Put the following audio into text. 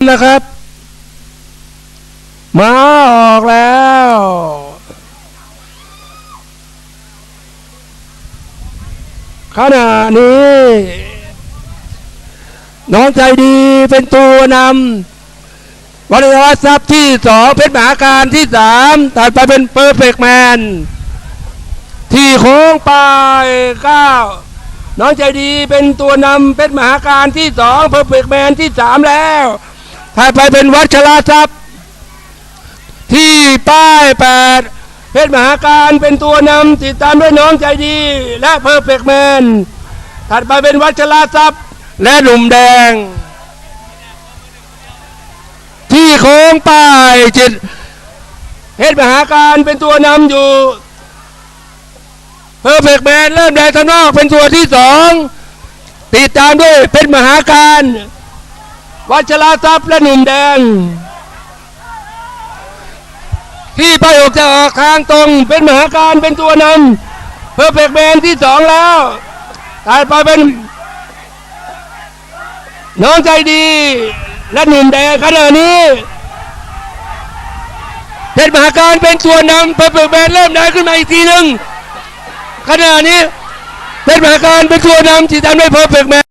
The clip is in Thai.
นะครับมาออกแล้ว ขณะนี้ น้องใจดีเป็นตัวนำวัฒนทรัพย์ที่สองเพชรมหาการที่สามตัดไปเป็นเปอร์เฟกแมน ที่โค้งไปเก้าน้องใจดีเป็นตัวนำเพชรมหาการที่สองเพอร์เฟกแมนที่สามแล้ว ถัดไปเป็นวัชราทรัพย์ ที่ป้ายแปดเพชรมหาการเป็นตัวนำติดตามด้วยน้องใจดี และเพอร์เฟกแมนถัดไปเป็นวัชราทรัพย์ และหนุ่มแดง ที่โค้งป้ายจิตเพชรมหาการเป็นตัวนำอยู่เพอร์เฟกแมนเริ่มแดงทางนอกเป็นตัวที่สองติดตามด้วยเพชรมหาการ วัชราทรัพย์และหนุ่มแดง ที่ไปออกจะออกทางตรงเป็นมหาการเป็นตัวนำเพอร์เฟกแมนที่สองแล้วตายไปเป็นน้องใจดี และหนุ่มแดงขณะนี้เพชรมหาการเป็นตัวนำเพอร์เฟกแมนเริ่มได้ขึ้นมาอีกทีหนึ่งขณะนี้เพชรมหาการเป็นตัวนำที่ทำได้เพอร์เฟกแมน